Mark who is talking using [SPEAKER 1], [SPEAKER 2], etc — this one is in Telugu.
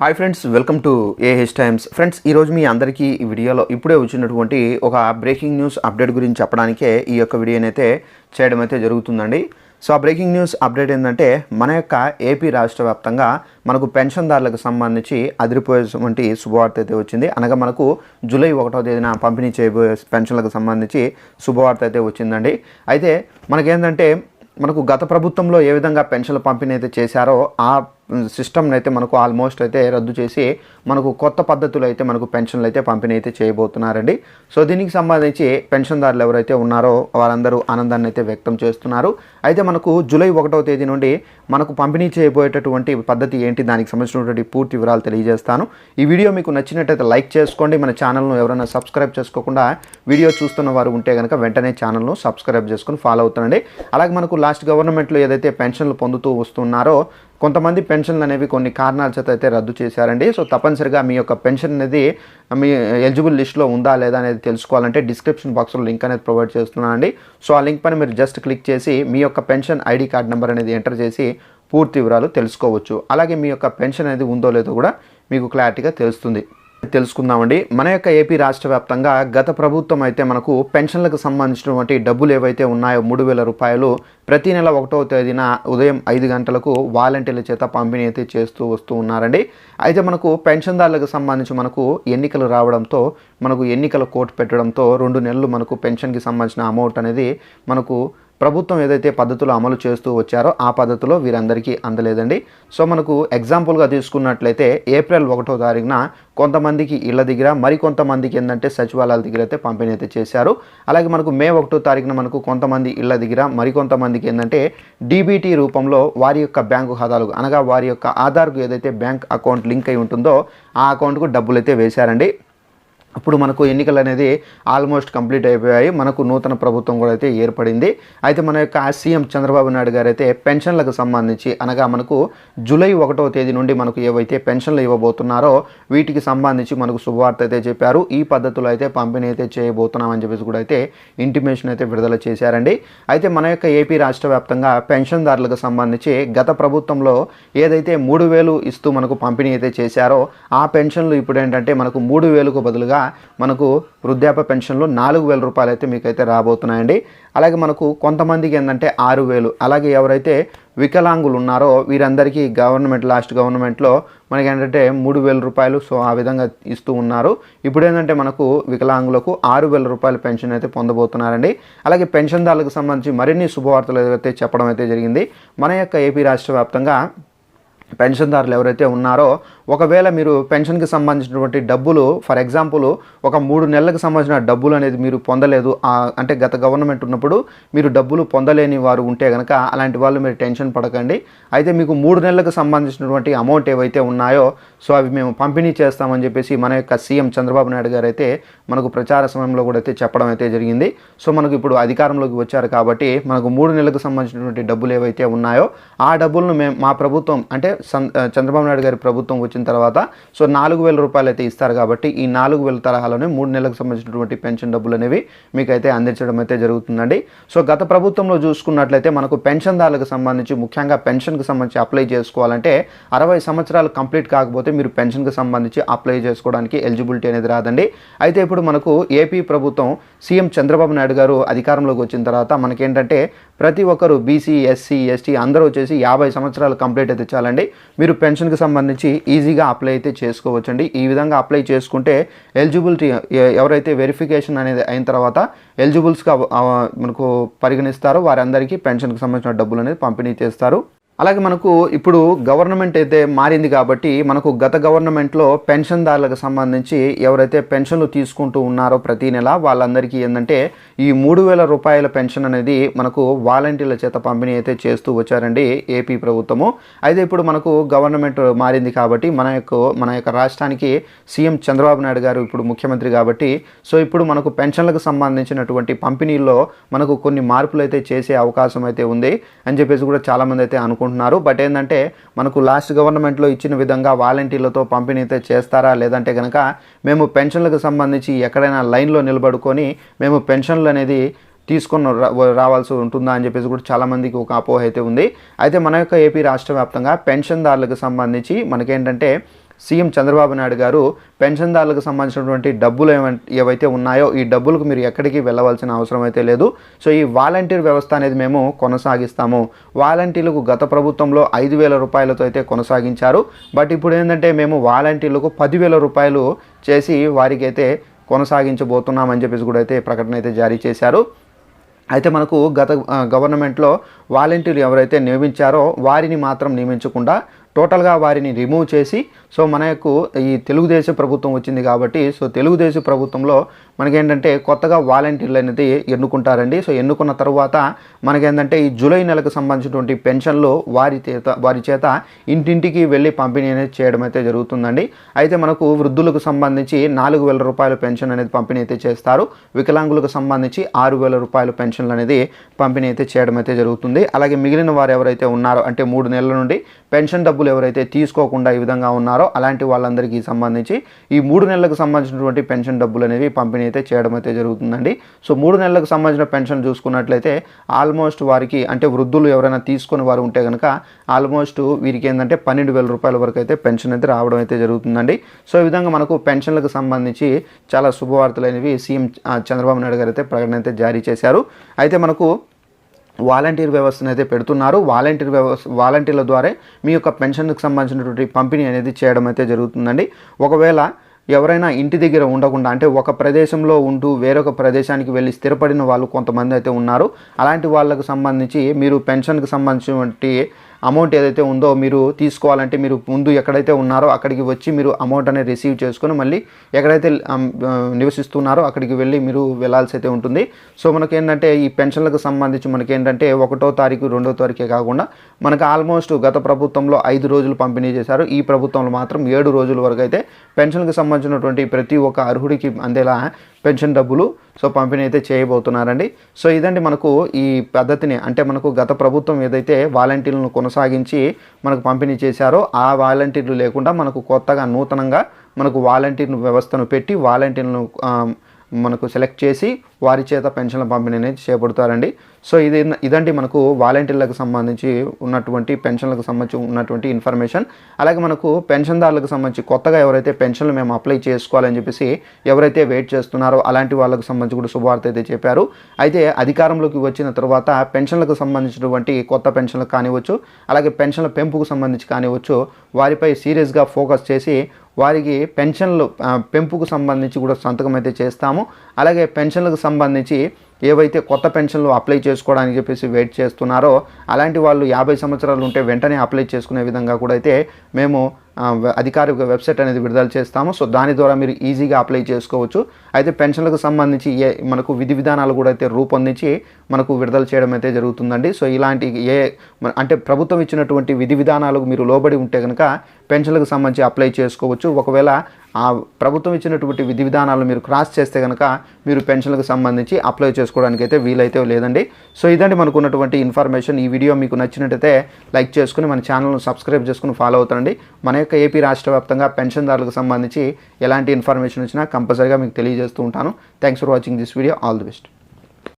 [SPEAKER 1] Hi friends welcome to AH times friends ఈరోజు మీ అందరికీ ఈ వీడియోలో ఇప్పుడే వచ్చినటువంటి ఒక బ్రేకింగ్ న్యూస్ అప్డేట్ గురించి చెప్పడానికే ఈ యొక్క వీడియోని అయితే చేయడం అయితే జరుగుతుందండి. సో ఆ బ్రేకింగ్ న్యూస్ అప్డేట్ ఏంటంటే మన యొక్క ఏపీ రాష్ట్ర వ్యాప్తంగా మనకు పెన్షన్దారులకు సంబంధించి అదిరిపోయేటువంటి శుభవార్త అయితే వచ్చింది. అనగా మనకు జూలై ఒకటో తేదీన పంపిణీ చేయబోయే పెన్షన్లకు సంబంధించి శుభవార్త అయితే వచ్చిందండి. అయితే మనకేంటంటే మనకు గత ప్రభుత్వంలో ఏ విధంగా పెన్షన్ల పంపిణీ అయితే చేశారో ఆ సిస్టమ్ని అయితే మనకు ఆల్మోస్ట్ అయితే రద్దు చేసి మనకు కొత్త పద్ధతులు అయితే మనకు పెన్షన్లు అయితే పంపిణీ అయితే చేయబోతున్నారండి. సో దీనికి సంబంధించి పెన్షన్దారులు ఎవరైతే ఉన్నారో వారందరూ ఆనందాన్ని అయితే వ్యక్తం చేస్తున్నారు. అయితే మనకు జూలై ఒకటవ తేదీ నుండి మనకు పంపిణీ చేయబోయేటటువంటి పద్ధతి ఏంటి? దానికి సంబంధించినటువంటి పూర్తి వివరాలు తెలియజేస్తాను. ఈ వీడియో మీకు నచ్చినట్టయితే లైక్ చేసుకోండి. మన ఛానల్ను ఎవరైనా సబ్స్క్రైబ్ చేసుకోకుండా వీడియో చూస్తున్న వారు ఉంటే కనుక వెంటనే ఛానల్ను సబ్స్క్రైబ్ చేసుకుని ఫాలో అవుతానండి అలాగే మనకు లాస్ట్ గవర్నమెంట్లో ఏదైతే పెన్షన్లు పొందుతూ వస్తున్నారో కొంతమంది పెన్షన్లు అనేవి కొన్ని కారణాల చేత అయితే రద్దు చేశారండి. సో తప్పనిసరిగా మీ యొక్క పెన్షన్ అనేది మీ ఎలిజిబుల్ లిస్ట్లో ఉందా లేదా అనేది తెలుసుకోవాలంటే డిస్క్రిప్షన్ బాక్స్లో లింక్ అనేది ప్రొవైడ్ చేస్తున్నానండి. సో ఆ లింక్ పైన మీరు జస్ట్ క్లిక్ చేసి మీ యొక్క పెన్షన్ ఐడి కార్డ్ నెంబర్ అనేది ఎంటర్ చేసి పూర్తి వివరాలు తెలుసుకోవచ్చు. అలాగే మీ యొక్క పెన్షన్ అనేది ఉందో లేదో కూడా మీకు క్లారిటీగా తెలుస్తుంది. తెలుసుకుందామండి. మన యొక్క ఏపీ రాష్ట్ర వ్యాప్తంగా గత ప్రభుత్వం అయితే మనకు పెన్షన్లకు సంబంధించినటువంటి డబ్బులు ఏవైతే ఉన్నాయో మూడు వేల రూపాయలు ప్రతి నెల ఒకటవ తేదీన ఉదయం ఐదు గంటలకు వాలంటీర్ల చేత పంపిణీ అయితే చేస్తూ వస్తూ ఉన్నారండి. అయితే మనకు పెన్షన్దారులకు సంబంధించి మనకు ఎన్నికలు రావడంతో మనకు ఎన్నికల కోర్టు పెట్టడంతో రెండు నెలలు మనకు పెన్షన్కి సంబంధించిన అమౌంట్ అనేది మనకు ప్రభుత్వం ఏదైతే పద్ధతులు అమలు చేస్తూ వచ్చారో ఆ పద్ధతిలో వీరందరికీ అందలేదండి. సో మనకు ఎగ్జాంపుల్గా తీసుకున్నట్లయితే ఏప్రిల్ ఒకటో తారీఖున కొంతమందికి ఇళ్ళ దగ్గర మరికొంతమందికి ఏంటంటే సచివాలయాల దగ్గర అయితే పంపిణీ అయితే చేశారు. అలాగే మనకు మే ఒకటో తారీఖున మనకు కొంతమంది ఇళ్ళ దగ్గర మరికొంతమందికి ఏంటంటే డీబీటీ రూపంలో వారి యొక్క బ్యాంకు ఖాతాలకు అనగా వారి యొక్క ఆధార్కు ఏదైతే బ్యాంక్ అకౌంట్ లింక్ అయి ఉంటుందో ఆ అకౌంట్కు డబ్బులు అయితే వేశారండి. అప్పుడు మనకు ఎన్నికలు అనేది ఆల్మోస్ట్ కంప్లీట్ అయిపోయాయి. మనకు నూతన ప్రభుత్వం కూడా అయితే ఏర్పడింది. అయితే మన యొక్క సీఎం చంద్రబాబు నాయుడు గారు అయితే పెన్షన్లకు సంబంధించి అనగా మనకు జూలై ఒకటో తేదీ నుండి మనకు ఏవైతే పెన్షన్లు ఇవ్వబోతున్నారో వీటికి సంబంధించి మనకు శుభవార్త అయితే చెప్పారు. ఈ పద్ధతిలో అయితే పంపిణీ అయితే చేయబోతున్నామని చెప్పేసి కూడా అయితే ఇంటిమేషన్ అయితే విడుదల చేశారండి. అయితే మన యొక్క ఏపీ రాష్ట్ర వ్యాప్తంగా పెన్షన్దారులకు సంబంధించి గత ప్రభుత్వంలో ఏదైతే మూడు వేలు ఇస్తూ మనకు పంపిణీ అయితే చేశారో ఆ పెన్షన్లు ఇప్పుడు ఏంటంటే మనకు మూడు వేలకు బదులుగా మనకు వృద్ధాప్య పెన్షన్లు నాలుగు వేల రూపాయలు అయితే మీకైతే రాబోతున్నాయండి. అలాగే మనకు కొంతమందికి ఏంటంటే ఆరు వేలు. అలాగే ఎవరైతే వికలాంగులు ఉన్నారో వీరందరికీ గవర్నమెంట్ లాస్ట్ గవర్నమెంట్లో మనకి ఏంటంటే మూడు వేల రూపాయలు సో ఆ విధంగా ఇస్తూ ఉన్నారు. ఇప్పుడు ఏంటంటే మనకు వికలాంగులకు ఆరు వేల రూపాయల పెన్షన్ అయితే పొందబోతున్నారండి. అలాగే పెన్షన్దారులకు సంబంధించి మరిన్ని శుభవార్తలు అయితే చెప్పడం అయితే జరిగింది. మన యొక్క ఏపీ రాష్ట్ర వ్యాప్తంగా పెన్షన్దారులు ఎవరైతే ఉన్నారో ఒకవేళ మీరు పెన్షన్కి సంబంధించినటువంటి డబ్బులు ఫర్ ఎగ్జాంపుల్ ఒక మూడు నెలలకు సంబంధించిన డబ్బులు అనేది మీరు పొందలేదు అంటే గత గవర్నమెంట్ ఉన్నప్పుడు మీరు డబ్బులు పొందలేని వారు ఉంటే కనుక అలాంటి వాళ్ళు మీరు టెన్షన్ పడకండి. అయితే మీకు మూడు నెలలకు సంబంధించినటువంటి అమౌంట్ ఏవైతే ఉన్నాయో సో అవి మేము పంపిణీ చేస్తామని చెప్పేసి మన యొక్క సీఎం చంద్రబాబు నాయుడు గారు అయితే మనకు ప్రచార సమయంలో కూడా అయితే చెప్పడం అయితే జరిగింది. సో మనకు ఇప్పుడు అధికారంలోకి వచ్చారు కాబట్టి మనకు మూడు నెలలకు సంబంధించినటువంటి డబ్బులు ఏవైతే ఉన్నాయో ఆ డబ్బులను మేము మా ప్రభుత్వం అంటే చంద్రబాబు నాయుడు గారి ప్రభుత్వం వచ్చి వచ్చిన తర్వాత సో నాలుగు వేల రూపాయలు అయితే ఇస్తారు కాబట్టి ఈ నాలుగు వేల తరహాలోనే మూడు నెలలకు సంబంధించినటువంటి పెన్షన్ డబ్బులు అనేవి మీకైతే అందించడం అయితే జరుగుతుందండి. సో గత ప్రభుత్వంలో చూసుకున్నట్లయితే మనకు పెన్షన్దారులకు సంబంధించి ముఖ్యంగా పెన్షన్కి సంబంధించి అప్లై చేసుకోవాలంటే అరవై సంవత్సరాలు కంప్లీట్ కాకపోతే మీరు పెన్షన్కి సంబంధించి అప్లై చేసుకోవడానికి ఎలిజిబిలిటీ అనేది రాదండి. అయితే ఇప్పుడు మనకు ఏపీ ప్రభుత్వం సీఎం చంద్రబాబు నాయుడు గారు అధికారంలోకి వచ్చిన తర్వాత మనకేంటంటే ప్రతి ఒక్కరు బీసీ ఎస్సీ ఎస్టీ అందరూ వచ్చేసి యాభై సంవత్సరాలు కంప్లీట్ అయితే చాలండి. మీరు పెన్షన్కి సంబంధించి ఈజీగా అప్లై అయితే చేసుకోవచ్చండి. ఈ విధంగా అప్లై చేసుకుంటే ఎలిజిబిలిటీ ఎవరైతే వెరిఫికేషన్ అనేది అయిన తర్వాత ఎలిజిబుల్స్గా మనకు పరిగణిస్తారో వారందరికీ పెన్షన్కి సంబంధించిన డబ్బులు అనేది పంపిణీ చేస్తారు. అలాగే మనకు ఇప్పుడు గవర్నమెంట్ అయితే మారింది కాబట్టి మనకు గత గవర్నమెంట్లో పెన్షన్దారులకు సంబంధించి ఎవరైతే పెన్షన్లు తీసుకుంటూ ఉన్నారో ప్రతి నెల వాళ్ళందరికీ ఏంటంటే ఈ మూడు వేల రూపాయల పెన్షన్ అనేది మనకు వాలంటీర్ల చేత పంపిణీ అయితే చేస్తూ వచ్చారండి ఏపీ ప్రభుత్వము. అయితే ఇప్పుడు మనకు గవర్నమెంట్ మారింది కాబట్టి మన యొక్క మన యొక్క రాష్ట్రానికి సీఎం చంద్రబాబు నాయుడు గారు ఇప్పుడు ముఖ్యమంత్రి కాబట్టి సో ఇప్పుడు మనకు పెన్షన్లకు సంబంధించినటువంటి పంపిణీలో మనకు కొన్ని మార్పులు అయితే చేసే అవకాశం అయితే ఉంది అని చెప్పేసి కూడా చాలామంది అయితే అనుకుంటున్నారు. అనుకుంటున్నారు. బట్ ఏంటంటే మనకు లాస్ట్ గవర్నమెంట్లో ఇచ్చిన విధంగా వాలంటీర్లతో పంపిణీ అయితే చేస్తారా? లేదంటే కనుక మేము పెన్షన్లకు సంబంధించి ఎక్కడైనా లైన్లో నిలబడుకొని మేము పెన్షన్లు అనేది తీసుకొని రావాల్సి ఉంటుందా అని చెప్పేసి కూడా చాలామందికి ఒక అపోహ అయితే ఉంది. అయితే మన యొక్క ఏపీ రాష్ట్ర వ్యాప్తంగా పెన్షన్దారులకు సంబంధించి మనకేంటంటే సీఎం చంద్రబాబు నాయుడు గారు పెన్షన్దారులకు సంబంధించినటువంటి డబ్బులు ఏవైతే ఉన్నాయో ఈ డబ్బులకు మీరు ఎక్కడికి వెళ్ళవలసిన అవసరం అయితే లేదు. సో ఈ వాలంటీర్ వ్యవస్థ అనేది మేము కొనసాగిస్తాము. వాలంటీర్లకు గత ప్రభుత్వంలో ఐదు వేల రూపాయలతో అయితే కొనసాగించారు. బట్ ఇప్పుడు ఏంటంటే మేము వాలంటీర్లకు పదివేల రూపాయలు చేసి వారికి అయితే కొనసాగించబోతున్నామని చెప్పేసి కూడా అయితే ప్రకటన అయితే జారీ చేశారు. అయితే మనకు గత గవర్నమెంట్లో వాలంటీర్లు ఎవరైతే నియమించారో వారిని మాత్రం నియమించకుండా టోటల్గా వారిని రిమూవ్ చేసి సో మనకు ఈ తెలుగుదేశం ప్రభుత్వం వచ్చింది కాబట్టి సో తెలుగుదేశం ప్రభుత్వంలో మనకేంటంటే కొత్తగా వాలంటీర్లు అనేది ఎన్నుకుంటారండి. సో ఎన్నుకున్న తర్వాత మనకేంటంటే ఈ జూలై నెలకు సంబంధించినటువంటి పెన్షన్లు వారి చేత వారి చేత ఇంటింటికి వెళ్ళి పంపిణీ అనేది చేయడం అయితే జరుగుతుందండి. అయితే మనకు వృద్ధులకు సంబంధించి నాలుగు వేల రూపాయల పెన్షన్ అనేది పంపిణీ అయితే చేస్తారు. వికలాంగులకు సంబంధించి ఆరు వేల రూపాయల పెన్షన్లు అనేది పంపిణీ అయితే చేయడం అయితే జరుగుతుంది. అలాగే మిగిలిన వారు ఎవరైతే ఉన్నారో అంటే మూడు నెలల నుండి పెన్షన్ డబ్బులు ఎవరైతే తీసుకోకుండా ఈ విధంగా ఉన్నారో అలాంటి వాళ్ళందరికీ సంబంధించి ఈ మూడు నెలలకు సంబంధించినటువంటి పెన్షన్ డబ్బులు అనేవి పంపిణీ అయితే చేయడం అయితే జరుగుతుందండి. సో మూడు నెలలకు సంబంధించిన పెన్షన్ చూసుకున్నట్లయితే ఆల్మోస్ట్ వారికి అంటే వృద్ధులు ఎవరైనా తీసుకొని వారు ఉంటే కనుక ఆల్మోస్ట్ వీరికి ఏంటంటే పన్నెండు వేల రూపాయల వరకు అయితే పెన్షన్ అయితే రావడం అయితే జరుగుతుందండి. సో ఈ విధంగా మనకు పెన్షన్లకు సంబంధించి చాలా శుభవార్తలు అనేవి సీఎం చంద్రబాబు నాయుడు గారు అయితే ప్రకటన అయితే జారీ చేశారు. అయితే మనకు వాలంటీర్ వ్యవస్థను అయితే పెడుతున్నారు. వాలంటీర్ వ్యవస్థ వాలంటీర్ల ద్వారా మీ యొక్క పెన్షన్కి సంబంధించినటువంటి పంపిణీ అనేది చేయడం అయితే జరుగుతుందండి. ఒకవేళ ఎవరైనా ఇంటి దగ్గర ఉండకుండా అంటే ఒక ప్రదేశంలో ఉంటూ వేరొక ప్రదేశానికి వెళ్ళి స్థిరపడిన వాళ్ళు కొంతమంది అయితే ఉన్నారు. అలాంటి వాళ్ళకు సంబంధించి మీరు పెన్షన్కి సంబంధించినటువంటి అమౌంట్ ఏదైతే ఉందో మీరు తీసుకోవాలంటే మీరు ముందు ఎక్కడైతే ఉన్నారో అక్కడికి వచ్చి మీరు అమౌంట్ అనేది రిసీవ్ చేసుకొని మళ్ళీ ఎక్కడైతే నివసిస్తున్నారో అక్కడికి వెళ్ళి మీరు వెళ్ళాల్సి అయితే ఉంటుంది. సో మనకి ఏంటంటే ఈ పెన్షన్లకు సంబంధించి మనకి ఏంటంటే ఒకటో తారీఖు రెండో తారీఖే కాకుండా మనకు ఆల్మోస్ట్ గత ప్రభుత్వంలో ఐదు రోజులు పంపిణీ చేశారు. ఈ ప్రభుత్వంలో మాత్రం ఏడు రోజుల వరకు అయితే పెన్షన్కి సంబంధించినటువంటి ప్రతి ఒక్క అర్హుడికి అందేలా పెన్షన్ డబ్బులు సో పంపిణీ అయితే చేయబోతున్నారండి. సో ఇదండి మనకు ఈ పద్ధతిని అంటే మనకు గత ప్రభుత్వం ఏదైతే వాలంటీర్లను కొనసాగించి మనకు పంపిణీ చేశారో ఆ వాలంటీర్లు లేకుండా మనకు కొత్తగా నూతనంగా మనకు వాలంటీర్ వ్యవస్థను పెట్టి వాలంటీర్లను మనకు సెలెక్ట్ చేసి వారి చేత పెన్షన్ల పంపిణీ అనేది చేపడతారండి. సో ఇది ఇదండి మనకు వాలంటీర్లకు సంబంధించి ఉన్నటువంటి పెన్షన్లకు సంబంధించి ఉన్నటువంటి ఇన్ఫర్మేషన్. అలాగే మనకు పెన్షన్దారులకు సంబంధించి కొత్తగా ఎవరైతే పెన్షన్లు మేము అప్లై చేసుకోవాలని చెప్పేసి ఎవరైతే వెయిట్ చేస్తున్నారో అలాంటి వాళ్ళకు సంబంధించి కూడా శుభవార్త అయితే చెప్పారు. అయితే అధికారంలోకి వచ్చిన తర్వాత పెన్షన్లకు సంబంధించినటువంటి కొత్త పెన్షన్లకు కానివచ్చు అలాగే పెన్షన్ల పెంపుకు సంబంధించి కానివచ్చు వారిపై సీరియస్గా ఫోకస్ చేసి వారికి పెన్షన్లు పెంపుకు సంబంధించి కూడా సంతకం అయితే చేస్తాము. అలాగే పెన్షన్లకు సంబంధించి ఏవైతే కొత్త పెన్షన్లు అప్లై చేసుకోవడానికి చెప్పేసి వెయిట్ చేస్తున్నారో అలాంటి వాళ్ళు యాభై సంవత్సరాలు ఉంటే వెంటనే అప్లై చేసుకునే విధంగా కూడా అయితే మేము అధికారిక వెబ్సైట్ అనేది విడుదల చేస్తాము. సో దాని ద్వారా మీరు ఈజీగా అప్లై చేసుకోవచ్చు. అయితే పెన్షన్లకు సంబంధించి ఏ మనకు విధి విధానాలు కూడా అయితే రూపొందించి మనకు విడుదల చేయడం అయితే జరుగుతుందండి. సో ఇలాంటి ఏ మ- అంటే ప్రభుత్వం ఇచ్చినటువంటి విధి విధానాలకు మీరు లోబడి ఉంటే కనుక పెన్షన్లకు సంబంధించి అప్లై చేసుకోవచ్చు. ఒకవేళ ఆ ప్రభుత్వం ఇచ్చినటువంటి విధి విధానాలు మీరు క్రాస్ చేస్తే కనుక మీరు పెన్షన్లకు సంబంధించి అప్లై చేసుకోవడానికి అయితే వీలైతే లేదండి. సో ఇదండి మనకు ఉన్నటువంటి ఇన్ఫర్మేషన్. ఈ వీడియో మీకు నచ్చినట్టయితే లైక్ చేసుకుని మన ఛానల్ను సబ్స్క్రైబ్ చేసుకుని ఫాలో అవుతానండి మన యొక్క ఏపీ రాష్ట్ర వ్యాప్తంగా పెన్షన్దారులకు సంబంధించి ఎలాంటి ఇన్ఫర్మేషన్ వచ్చినా కంపల్సరీగా మీకు తెలియజేస్తూ ఉంటాను. Thanks for watching this video all the best